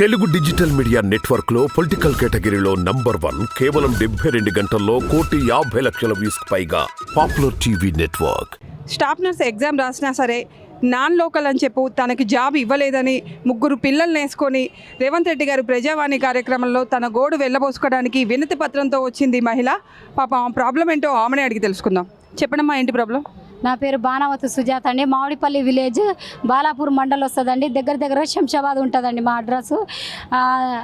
Telugu digital media నెట్వర్క్లో political కేటగిరీలో number one కేవలం డెబ్బై రెండు గంటల్లో కోటి యాభై లక్షల వ్యూస్ పైగా popular TV network. Staff nurse exam రాసినా సరే నాన్ లోకల్ అని చెప్పు తనకి జాబ్ ఇవ్వలేదని ముగ్గురు పిల్లల్ని వేసుకొని రేవంత్ రెడ్డి గారు ప్రజావాణి కార్యక్రమంలో తన గోడు వెళ్ళబోసుకోవడానికి వినతి పత్రంతో వచ్చింది మహిళ. పాప ప్రాబ్లం ఏంటో ఆమెనే అడిగి తెలుసుకుందాం. చెప్పండమ్మా ఏంటి ప్రాబ్లం నా పేరు బాణావతి సుజాత అండి. మామిడిపల్లి విలేజ్ బాలాపూర్ మండల్ వస్తుందండి. దగ్గర దగ్గర శంషాబాద్ ఉంటుందండి మా అడ్రస్.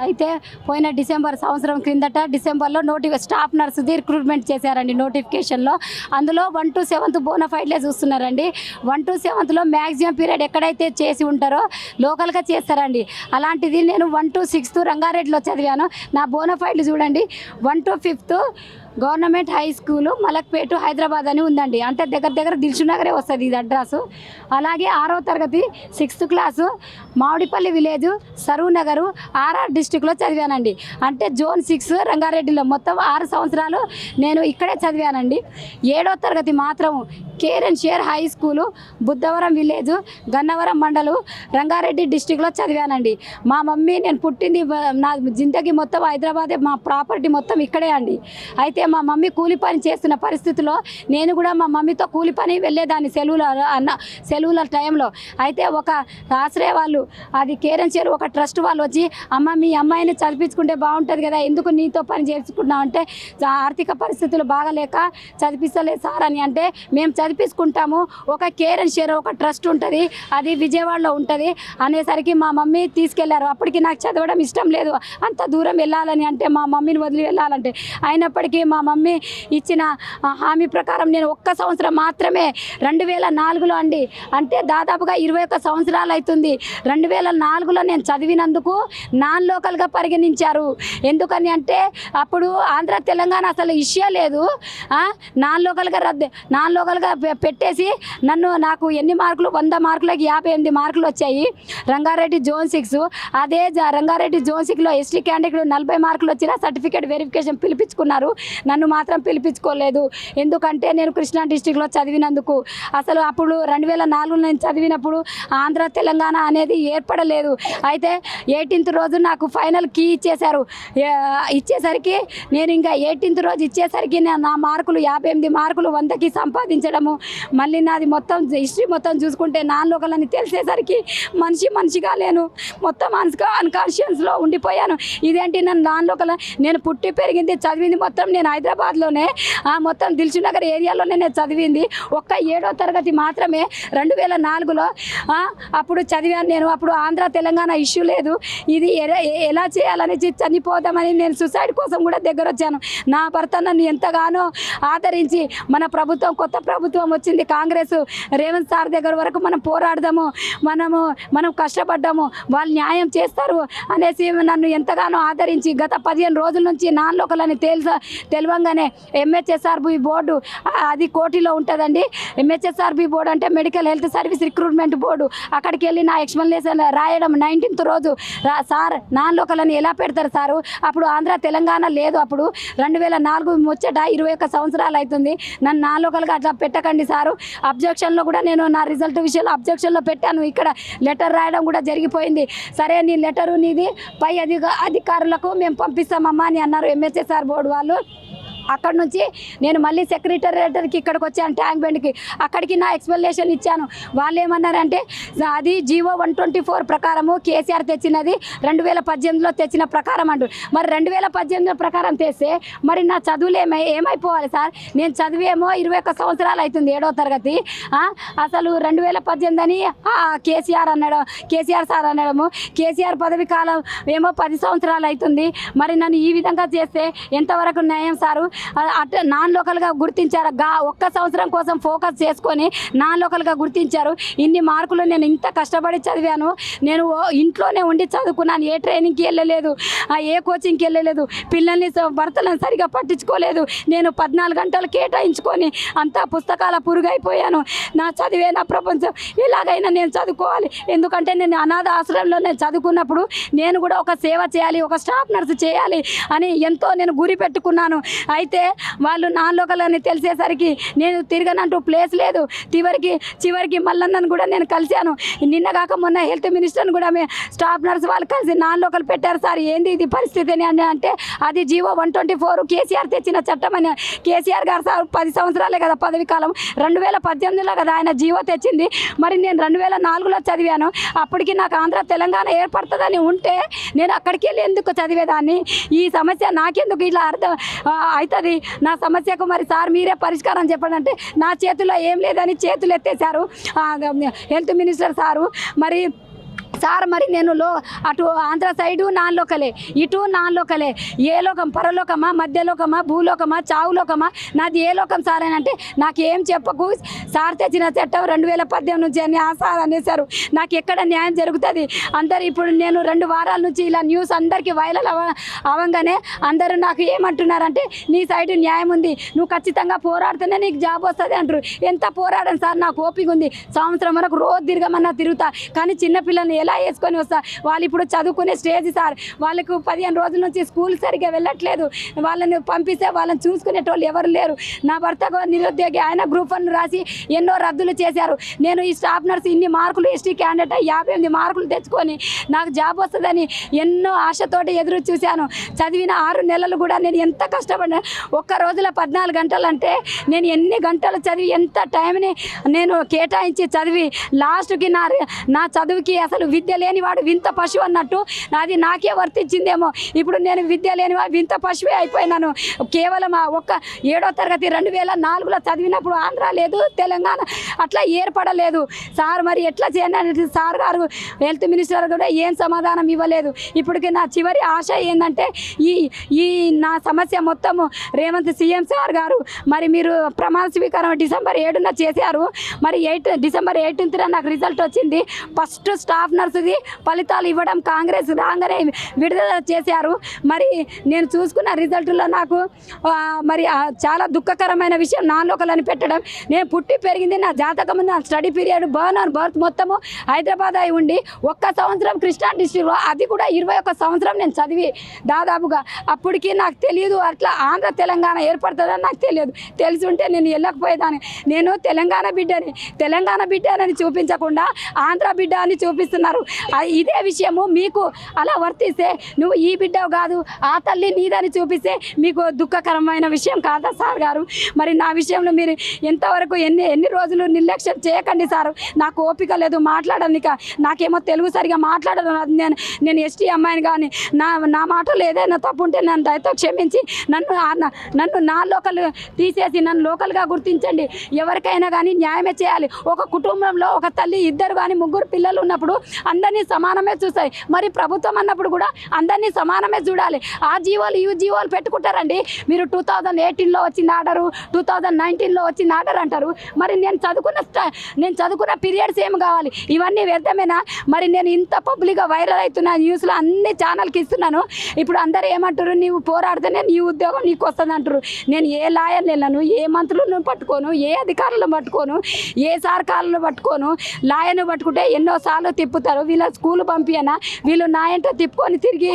అయితే పోయిన డిసెంబర్ సంవత్సరం క్రిందట డిసెంబర్లో నోటి స్టాఫ్ నర్సుది రిక్రూట్మెంట్ చేశారండి నోటిఫికేషన్లో. అందులో వన్ టు సెవెంత్ బోనఫైడ్లే చూస్తున్నారండి. వన్ టు సెవెంత్లో మ్యాక్సిమం పీరియడ్ ఎక్కడైతే చేసి ఉంటారో లోకల్గా చేస్తారండి. అలాంటిది నేను వన్ టు సిక్స్త్ రంగారెడ్డిలో చదివాను. నా బోనఫైడ్లు చూడండి. One to fifth government high school Malakpet Hyderabad అని ఉందండి. అంటే దగ్గర దగ్గర దిల్సునగరే వస్తుంది ఇది అడ్రస్. అలాగే ఆరో తరగతి sixth class Mamidipalli village Saroor Nagar RR డిస్టిక్లో చదివానండి. అంటే జోన్ సిక్స్ రంగారెడ్డిలో మొత్తం ఆరు సంవత్సరాలు నేను ఇక్కడే చదివానండి. ఏడో తరగతి మాత్రం care and share high school Buddhavaram village Gannavaram mandal Rangareddy డిస్టిక్లో చదివానండి. మా మమ్మీ నేను పుట్టింది నా జిందగీ మొత్తం హైదరాబాదే మా ప్రాపర్టీ మొత్తం ఇక్కడే అండి. అయితే మా మమ్మీ కూలి పని చేస్తున్న పరిస్థితిలో నేను కూడా మా మమ్మీతో కూలి పని వెళ్ళేదాన్ని సెలవుల అన్న సెలవుల టైంలో. అయితే ఒక ఆశ్రయ వాళ్ళు అది కేర్ షేర్ ఒక ట్రస్ట్ వాళ్ళు వచ్చి అమ్మ మీ అమ్మాయిని చదివించుకుంటే బాగుంటుంది కదా ఎందుకు నీతో పని చేసుకుంటున్నావు? అంటే ఆర్థిక పరిస్థితులు బాగలేక చదివిస్తలేదు సార్ అని అంటే మేము చదివించుకుంటాము ఒక కేర్ అండ్ షేర్ ఒక ట్రస్ట్ ఉంటుంది అది విజయవాడలో ఉంటుంది అనేసరికి మా మమ్మీ తీసుకెళ్ళారు. అప్పటికి నాకు చదవడం ఇష్టం లేదు అంత దూరం వెళ్ళాలని అంటే మా మమ్మీని వదిలి వెళ్ళాలంటే. అయినప్పటికీ మా మమ్మీ ఇచ్చిన హామీ ప్రకారం నేను ఒక్క సంవత్సరం మాత్రమే రెండు వేల నాలుగులో అండి. అంటే దాదాపుగా ఇరవై ఒక్క సంవత్సరాలు అవుతుంది రెండు వేల నాలుగులో నేను చదివినందుకు నాన్ లోకల్గా పరిగణించారు. ఎందుకని అంటే అప్పుడు ఆంధ్ర తెలంగాణ అసలు ఇష్యూ లేదు. నాన్ లోకల్గా రద్దు నాన్ లోకల్గా పెట్టేసి నన్ను నాకు ఎన్ని మార్కులు వంద మార్కులకి యాభై ఎనిమిది మార్కులు వచ్చాయి. Rangareddy zone six. అదే రంగారెడ్డి జోన్ సిక్స్లో ఎస్టీ క్యాండిడేట్ నలభై మార్కులు వచ్చిన సర్టిఫికేట్ వెరిఫికేషన్ పిలిపించుకున్నారు. నన్ను మాత్రం పిలిపించుకోలేదు. ఎందుకంటే నేను కృష్ణా డిస్టిక్లో చదివినందుకు అసలు అప్పుడు రెండు వేల నాలుగులో నేను చదివినప్పుడు ఆంధ్ర తెలంగాణ అనేది ఏర్పడలేదు. అయితే ఎయిటీన్త్ రోజు నాకు ఫైనల్ కీ ఇచ్చేశారు. ఇచ్చేసరికి నేను ఇంకా ఎయిటీన్త్ రోజు ఇచ్చేసరికి నా- మార్కులు యాభై ఎనిమిది మార్కులు వందకి సంపాదించడము మళ్ళీ నాది మొత్తం హిస్టరీ మొత్తం చూసుకుంటే నా తెలిసేసరికి మనిషి మనిషిగా లేను. మొత్తం అన్కా అన్కాన్షియన్స్లో ఉండిపోయాను. ఇదేంటి నన్ను నాన్ లోకల్ నేను పుట్టి పెరిగింది చదివింది మొత్తం నేను హైదరాబాద్లోనే ఆ, మొత్తం దిల్సు నగర్ ఏరియాలోనే నేను చదివింది. ఒక్క ఏడో తరగతి మాత్రమే రెండు వేల నాలుగులో అప్పుడు చదివాను నేను. అప్పుడు ఆంధ్ర తెలంగాణ ఇష్యూ లేదు. ఇది ఎలా చేయాలని చనిపోదామని నేను సుసైడ్ కోసం కూడా దగ్గర వచ్చాను నా భర్త నన్ను ఎంతగానో ఆదరించి మన ప్రభుత్వం కొత్త ప్రభుత్వం వచ్చింది. కాంగ్రెస్ రేవంత్ సార్ దగ్గర వరకు మనం పోరాడదాము. మనము మనం కష్టపడ్డాము. వాళ్ళు న్యాయం చేస్తారు అనేసి నన్ను ఎంతగానో ఆదరించి గత పదిహేను రోజుల నుంచి నాన్ లోకల్ అని తెలుసా తెలియంగానే ఎంహెచ్ఎస్ఆర్బి బోర్డు అది కోటిలో ఉంటుందండి. ఎంహెచ్ఎస్ఆర్బి బోర్డు అంటే medical health service recruitment board. అక్కడికి వెళ్ళి నా ఎక్స్ప్లెనేషన్ రాయడం నైన్టీన్త్ రోజు. సార్ నాన్ లోకల్ అని ఎలా పెడతారు సారు? అప్పుడు ఆంధ్ర తెలంగాణ లేదు అప్పుడు. రెండు వేల నాలుగు ముచ్చట ఇరవై ఒక్క సంవత్సరాలు అవుతుంది నన్ను నాన్ లోకల్గా అట్లా పెట్టకండి సారు. అబ్జెక్షన్లో కూడా నేను నా రిజల్ట్ విషయంలో అబ్జెక్షన్లో పెట్టాను. ఇక్కడ లెటర్ రాయడం కూడా జరిగిపోయింది. సరే నీ లెటరు నీది. పై అధిక అధికారులకు మేము పంపిస్తామమ్మా అని అన్నారు ఎంఎస్ఎస్ఆర్ బోర్డు వాళ్ళు. అక్కడ నుంచి నేను మళ్ళీ సెక్రటరేటర్కి ఇక్కడికి వచ్చాను ట్యాంక్ బండ్కి. అక్కడికి నా ఎక్స్ప్లెనేషన్ ఇచ్చాను. వాళ్ళు ఏమన్నారంటే అది జీవో వన్ ట్వంటీ ఫోర్ ప్రకారము కేసీఆర్ తెచ్చినది రెండు వేల పద్దెనిమిదిలో తెచ్చిన ప్రకారం అంటు. మరి రెండు వేల పద్దెనిమిదిలో ప్రకారం తెస్తే మరి నా చదువులు ఏమై ఏమైపోవాలి సార్? నేను చదివేమో ఇరవై ఒక్క సంవత్సరాలు అవుతుంది ఏడో తరగతి. అసలు రెండు వేల పద్దెనిమిది అని కేసీఆర్ అన్నాడు కేసీఆర్ సార్ అనడము కేసీఆర్ పదవి కాలం ఏమో పది సంవత్సరాలు అవుతుంది. మరి నన్ను ఈ విధంగా చేస్తే ఎంతవరకు న్యాయం సారు? అట్ నాన్ లోకల్గా గుర్తించారు. గా ఒక్క సంవత్సరం కోసం ఫోకస్ చేసుకొని నాన్ లోకల్గా గుర్తించారు. ఇన్ని మార్కులు నేను ఇంత కష్టపడి చదివాను. నేను ఇంట్లోనే ఉండి చదువుకున్నాను. ఏ ట్రైనింగ్కి వెళ్ళలేదు. ఏ కోచింగ్కి వెళ్ళలేదు. పిల్లల్ని స- భర్తలను సరిగా పట్టించుకోలేదు. నేను పద్నాలుగు గంటలు కేటాయించుకొని అంతా పుస్తకాల పురుగైపోయాను. నా చదివే నా ప్రపంచం ఎలాగైనా నేను చదువుకోవాలి. ఎందుకంటే నేను అనాథ ఆశ్రమంలో నేను చదువుకున్నప్పుడు నేను కూడా ఒక సేవ చేయాలి ఒక స్టాఫ్ నర్స్ చేయాలి అని ఎంతో నేను గురి పెట్టుకున్నాను. అయితే అయితే వాళ్ళు నాన్ లోకల్ అని తెలిసేసరికి నేను తిరగనంటూ ప్లేస్ లేదు. చివరికి చివరికి మల్లన్నను కూడా నేను కలిశాను. నిన్న కాక మొన్న హెల్త్ మినిస్టర్ని కూడా మే స్టాఫ్ నర్స్ వాళ్ళు కలిసి నాన్ లోకల్ పెట్టారు సార్. ఏంది ఇది పరిస్థితి అని అని అంటే అది GO one twenty four KCR తెచ్చిన చట్టం అని. కేసీఆర్ గారు సార్ పది సంవత్సరాలే కదా పదవి కాలం. రెండు వేల పద్దెనిమిదిలో కదా ఆయన జీవో తెచ్చింది. మరి నేను రెండు వేల నాలుగులో చదివాను. అప్పటికి నాకు ఆంధ్ర తెలంగాణ ఏర్పడుతుందని ఉంటే నేను అక్కడికి వెళ్ళి ఎందుకు చదివేదాన్ని? ఈ సమస్య నాకెందుకు? ఇట్లా అర్థం అవుతుంది. నా సమస్యకు మరి సార్ మీరే పరిష్కారం చెప్పండి అంటే నా చేతిలో ఏం లేదని చేతులు ఎత్తేసారు హెల్త్ మినిస్టర్ సారు. మరి సార్ మరి నేను లో అటు ఆంధ్ర సైడు నాన్ లోకలే ఇటు నాన్ లోకలే ఏ లోకం? పరలోకమా? మధ్యలోకమా? భూలోకమా? చావులోకమా? నాది ఏ లోకం సార్ అని అంటే నాకు ఏం చెప్పకు. సార్ తెచ్చిన చట్టం రెండు వేల పద్దెనిమిది నుంచి అని ఆ సార్ అనేసారు నాకు ఎక్కడ న్యాయం జరుగుతుంది? అందరు ఇప్పుడు నేను రెండు వారాల నుంచి ఇలా న్యూస్ అందరికీ వైరల్ అవ అవంగానే అందరూ నాకు ఏమంటున్నారంటే నీ సైడ్ న్యాయం ఉంది. నువ్వు ఖచ్చితంగా పోరాడితేనే నీకు జాబ్ వస్తుంది అంటారు. ఎంత పోరాడను సార్? నాకు ఓపిక ఉంది. సంవత్సరం వరకు రోజు తిరగమన్నా తిరుగుతా. కానీ చిన్నపిల్లల్ని ఎలా వేసుకొని వస్తా. వాళ్ళు ఇప్పుడు చదువుకునే స్టేజ్ సార్. వాళ్ళకు పదిహేను రోజుల నుంచి స్కూల్ సరిగ్గా వెళ్ళట్లేదు. వాళ్ళని పంపిస్తే వాళ్ళని చూసుకునేటోళ్ళు ఎవరు లేరు. నా భర్త నిరుద్యోగి. ఆయన గ్రూప్ వన్ రాసి ఎన్నో రద్దులు చేశారు. నేను ఈ స్టాఫ్ నర్స్ ఇన్ని మార్కులు ఎస్టీ క్యాండిడేట్ యాభై ఎనిమిది మార్కులు తెచ్చుకొని నాకు జాబ్ వస్తుందని ఎన్నో ఆశతోటి ఎదురు చూశాను. చదివిన ఆరు నెలలు కూడా నేను ఎంత కష్టపడినా ఒక్క రోజులో పద్నాలుగు గంటలు అంటే నేను ఎన్ని గంటలు చదివి ఎంత టైంని నేను కేటాయించి చదివి లాస్ట్కి నా నా చదువుకి అసలు విద్య లేనివాడు వింత పశువు అన్నట్టు నాది నాకే వర్తించిందేమో. ఇప్పుడు నేను విద్య లేనివా వింత పశువే అయిపోయినాను. కేవలం ఒక్క ఏడో తరగతి రెండు వేల నాలుగులో చదివినప్పుడు ఆంధ్ర లేదు తెలంగాణ అట్లా ఏర్పడలేదు. సార్ మరి ఎట్లా చేయండి? సార్ గారు హెల్త్ మినిస్టర్ కూడా ఏం సమాధానం ఇవ్వలేదు. ఇప్పటికి నా చివరి ఆశ ఏంటంటే ఈ ఈ నా సమస్య మొత్తము రేవంత్ సీఎం సార్ గారు మరి మీరు ప్రమాణ స్వీకారం డిసెంబర్ ఏడున చేశారు. మరి ఎయిట్ డిసెంబర్ ఎయిటీన్త్న నాకు రిజల్ట్ వచ్చింది. ఫస్ట్ స్టాఫ్ నర్సుది ఫలితాలు ఇవ్వడం కాంగ్రెస్ రాగానే విడుదల చేశారు. మరి నేను చూసుకున్న రిజల్ట్లో నాకు మరి చాలా దుఃఖకరమైన విషయం నా లోకలని పెట్టడం. నేను పుట్టి పెరిగింది నా జాతకం నా study period born and birth మొత్తము హైదరాబాద్ అయి ఉండి ఒక్క సంవత్సరం కృష్ణా డిస్టిక్లో అది కూడా ఇరవై ఒక్క సంవత్సరం నేను చదివి దాదాపుగా. అప్పటికి నాకు తెలియదు అట్లా ఆంధ్ర తెలంగాణ ఏర్పడుతుందని నాకు తెలియదు. తెలిసి ఉంటే నేను వెళ్ళకపోయేదాన్ని. నేను తెలంగాణ బిడ్డని తెలంగాణ బిడ్డనని చూపించకుండా ఆంధ్ర బిడ్డ అని చూపిస్తున్నారు. ఇదే విషయము మీకు అలా వర్తిస్తే నువ్వు ఈ బిడ్డ కాదు ఆ తల్లి నీదని చూపిస్తే మీకు దుఃఖకరమైన విషయం కాదా సార్ గారు? మరి నా విషయంలో మీరు ఎంతవరకు ఎన్ని ఎన్ని రోజులు నిర్లక్ష్యం చేయకండి సారు. నాకు ఓపిక లేదు మాట్లాడనిక. నాకేమో తెలుగు సరిగా మాట్లాడడం నేను నేను ఎస్టీ అమ్మాయిని కానీ నా నా మాటలు ఏదైనా తప్పు ఉంటే నన్ను దయతో క్షమించి నన్ను నన్ను నా లోకల్ తీసేసి నన్ను లోకల్గా గుర్తించండి. ఎవరికైనా కానీ న్యాయమే చేయాలి. ఒక కుటుంబంలో ఒక తల్లి ఇద్దరు కానీ ముగ్గురు పిల్లలు ఉన్నప్పుడు అందరినీ సమానమే చూస్తాయి. మరి ప్రభుత్వం అన్నప్పుడు కూడా అందరినీ సమానమే చూడాలి. ఆ జీవోలు ఈ జీవోలు పెట్టుకుంటారండి. మీరు టూ థౌజండ్ ఎయిటీన్లో వచ్చిన ఆర్డరు టూ థౌజండ్ నైన్టీన్లో వచ్చిన ఆర్డర్ అంటారు. మరి నేను చదువుకున్న స్ట- నేను చదువుకున్న పీరియడ్స్ ఏం కావాలి? ఇవన్నీ వ్యర్థమేనా? మరి నేను ఇంత పబ్లిక్గా వైరల్ అవుతున్నా న్యూస్లో అన్ని ఛానల్కి ఇస్తున్నాను. ఇప్పుడు అందరూ ఏమంటారు? నీవు పోరాడితేనే నీ ఉద్యోగం నీకు వస్తుంది అంటారు. నేను ఏ లాయర్ వెళ్ళను ఏ మంత్రులను పట్టుకోను ఏ అధికారులను పట్టుకోను ఏ సర్కారులను పట్టుకోను లాయర్ను పట్టుకుంటే ఎన్నోసార్లు తిప్పుతారు. వీళ్ళ స్కూల్ పంపియనా? వీళ్ళు నా ఎంట తిప్పుకొని తిరిగి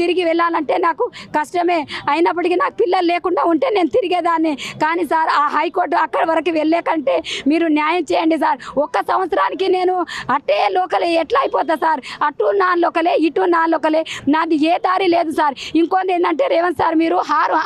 తిరిగి వెళ్ళాలంటే నాకు కష్టమే. అయినప్పటికీ నాకు పిల్లలు లేకుండా ఉంటే నేను తిరిగేదాన్ని. కానీ సార్ ఆ హైకోర్టు అక్కడి వరకు వెళ్ళే కంటే మీరు న్యాయం చేయండి సార్. ఒక్క సంవత్సరానికి నేను అట్టే లోకలే ఎట్లా అయిపోతా సార్? అటు నా లోకలే ఇటు నా లోకలే. నాది ఏ దారి లేదు సార్. ఇంకొంది ఏంటంటే రేవంత్ సార్ మీరు హారు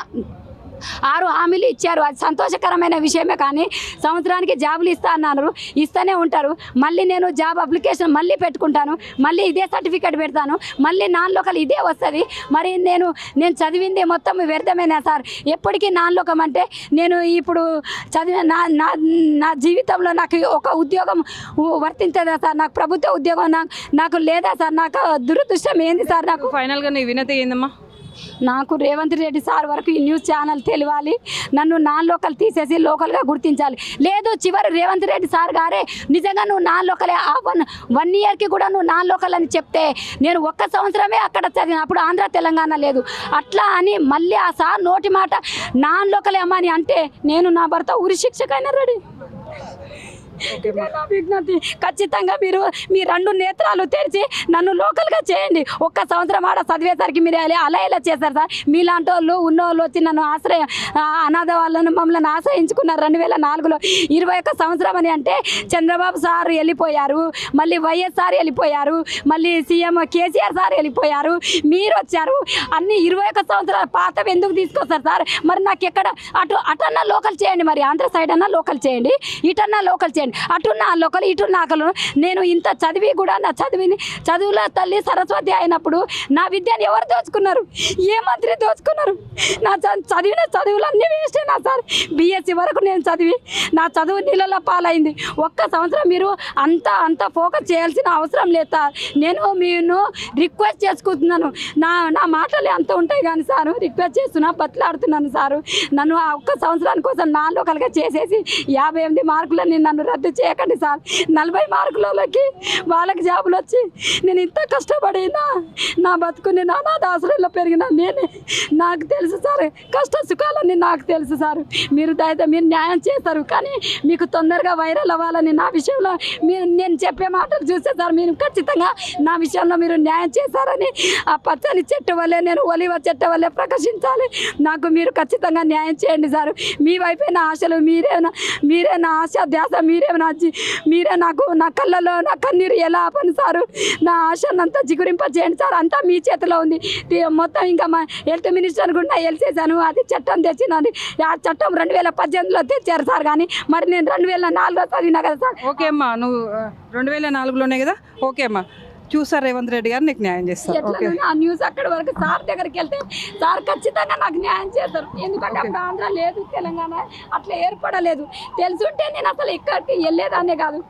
ఆరు హామీలు ఇచ్చారు. అది సంతోషకరమైన విషయమే కానీ సంవత్సరానికి జాబులు ఇస్తా అన్నారు. ఇస్తూనే ఉంటారు. మళ్ళీ నేను జాబ్ అప్లికేషన్ మళ్ళీ పెట్టుకుంటాను. మళ్ళీ ఇదే సర్టిఫికేట్ పెడతాను. మళ్ళీ నాన్ లోకల్ ఇదే వస్తుంది. మరి నేను నేను చదివింది మొత్తం వ్యర్థమేనా సార్? ఎప్పటికీ నాన్ లోకం అంటే నేను ఇప్పుడు చదివిన నా నా నా జీవితంలో నాకు ఒక ఉద్యోగం వర్తించదా సార్? నాకు ప్రభుత్వ ఉద్యోగం నాకు నాకు లేదా సార్? నాకు దురదృష్టం ఏంది సార్ నాకు? ఫైనల్గా నీ వినతి ఏందమ్మా? నాకు రేవంత్ రెడ్డి సార్ వరకు ఈ న్యూస్ ఛానల్ తెలియాలి. నన్ను నాన్ లోకల్ తీసేసి లోకల్గా గుర్తించాలి. లేదు చివరి రేవంత్ రెడ్డి సార్ గారే నిజంగా నువ్వు నాన్ లోకలే. ఆ వన్ వన్ ఇయర్కి కూడా నువ్వు నాన్ లోకల్ అని చెప్తే నేను ఒక్క సంవత్సరమే అక్కడ చదివిన. అప్పుడు ఆంధ్ర తెలంగాణ లేదు. అట్లా అని మళ్ళీ ఆ సార్ నోటి మాట నాన్ లోకలే అమ్మా అని అంటే నేను నా భర్త ఉరి శిక్షకైనా రెడీ. నా విజ్ఞప్తి. ఖచ్చితంగా మీరు మీ రెండు నేత్రాలు తెరిచి నన్ను లోకల్గా చేయండి. ఒక్క సంవత్సరం ఆడ చదివేసరికి మీరు అలా అలా ఇలా చేశారు సార్. మీలాంటి వాళ్ళు ఉన్న వాళ్ళు వచ్చి నన్ను ఆశ్రయం అనాథ వాళ్ళను మమ్మల్ని ఆశ్రయించుకున్నారు రెండు వేల నాలుగులో. ఇరవై ఒక్క సంవత్సరం అని అంటే చంద్రబాబు సార్ వెళ్ళిపోయారు మళ్ళీ వైఎస్ఆర్ వెళ్ళిపోయారు మళ్ళీ సీఎం కేసీఆర్ సార్ వెళ్ళిపోయారు. మీరు వచ్చారు అన్ని ఇరవై ఒక్క సంవత్సరాల పాతవి ఎందుకు తీసుకొస్తారు సార్? మరి నాకు ఎక్కడ అటు అటన్నా లోకల్ చేయండి మరి. ఆంధ్ర సైడ్ అన్నా లోకల్ చేయండి ఇటన్నా లోకల్ చేయండి. అటున్న లోకలు ఇటున్న ఆకలు నేను ఇంత చదివి కూడా నా చదివిని చదువులో తల్లి సరస్వతి అయినప్పుడు నా విద్యను ఎవరు దోచుకున్నారు? ఏ మంత్రి దోచుకున్నారు? నా చ- చదివిన వేస్టే నా సార్. బీఎస్సీ వరకు నేను చదివి నా చదువు నీళ్ళలో పాలైంది. ఒక్క సంవత్సరం మీరు అంత అంత ఫోకస్ చేయాల్సిన అవసరం లేదు సార్. నేను మీరు రిక్వెస్ట్ చేసుకుంటున్నాను. నా నా మాటలు అంత ఉంటాయి కానీ సారు రిక్వెస్ట్ చేస్తున్నా బట్లాడుతున్నాను సారు. నన్ను ఆ ఒక్క సంవత్సరాని కోసం నా లోకల్గా చేసేసి యాభై ఎనిమిది మార్కులని నన్ను రద్దు చేయకండి సార్. నలభై మార్కులలోకి వాళ్ళకి జాబులు వచ్చి నేను ఇంత కష్టపడినా నా బతుకుని నా నా దాసరంలో పెరిగిన నేనే నాకు తెలుసు సార్. కష్ట సుఖాలన్నీ నాకు తెలుసు సార్. మీరు దయతో మీరు న్యాయం చేస్తారు. కానీ మీకు తొందరగా వైరల్ అవ్వాలని నా విషయంలో మీరు నేను చెప్పే మాటలు చూస్తే సార్ మీరు ఖచ్చితంగా నా విషయంలో మీరు న్యాయం చేశారని ఆ పచ్చని చెట్టు వల్లే నేను ఒలివ చెట్టు వల్లే ప్రకాశించాలి. నాకు మీరు ఖచ్చితంగా న్యాయం చేయండి సార్. మీ వైపే నా ఆశలు మీరే మీరే నా ఆశ ధ్యాస మీరే నా మీరే నాకు నా కళ్ళలో నా కన్నీరు ఎలా ఆపని సారు నా ఆశనంతా జిగురింప చేయండి సార్ అంతా మీ చేతిలో ఉంది. మొత్తం ఇంకా మా హెల్త్ మినిస్టర్ కూడా చేశాను అది చట్టం తెచ్చినాను. ఆ చట్టం రెండు వేల పద్దెనిమిదిలో తెచ్చారు సార్ కానీ మరి నేను రెండు వేల నాలుగులో చదివినా కదా సార్? ఓకే అమ్మా నువ్వు రెండు వేల నాలుగులోనే కదా? ఓకే అమ్మా. చూసారు రేవంత్ రెడ్డి గారు నీకు న్యాయం చేస్తారు. ఓకే. ఆ న్యూస్ అక్కడి వరకు సార్ దగ్గరికి వెళ్తే సార్ ఖచ్చితంగా నాకు న్యాయం చేస్తారు. ఎందుకంటే అప్పుడు ఆంధ్ర లేదు తెలంగాణ అట్లా ఏర్పడలేదు. తెలుసుంటే నేను అసలు ఇక్కడికి వెళ్ళేదాన్నే కాదు.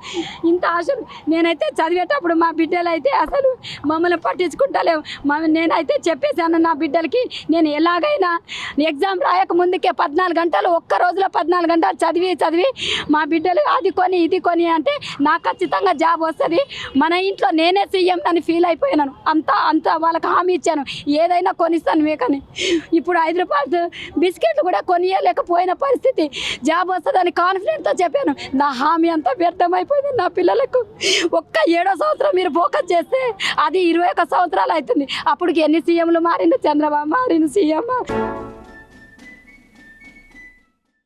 ఇంత ఆశలు. నేనైతే చదివేటప్పుడు మా బిడ్డలు అయితే అసలు మమ్మల్ని పట్టించుకుంటలేవు. నేనైతే చెప్పేశాను నా బిడ్డలకి నేను ఎలాగైనా ఎగ్జామ్ రాయక ముందుకే పద్నాలుగు గంటలు ఒక్క రోజులో పద్నాలుగు గంటలు చదివి చదివి మా బిడ్డలు అది కొని ఇది కొని అంటే నాకు ఖచ్చితంగా జాబ్ వస్తుంది. మన ఇంట్లో నేనే సీఎం అని ఫీల్ అయిపోయినాను. అంతా అంతా వాళ్ళకి హామీ ఇచ్చాను. ఏదైనా కొనిస్తాను మీకని. ఇప్పుడు హైదరాబాద్ బిస్కెట్లు కూడా కొనియలేకపోయిన పరిస్థితి. జాబ్ వస్తుందని కాన్ఫిడెంట్తో చెప్పాను. నా హామీ అంతా వ్యర్థమైపోయింది నా పిల్లలకు. ఒక్క ఏడో సంవత్సరం మీరు ఫోకస్ చేస్తే అది ఇరవై ఒక్క సంవత్సరాలు అవుతుంది. అప్పటికి ఎన్ని సీఎంలు మారిండు? చంద్రబాబు మారిన సీఎం.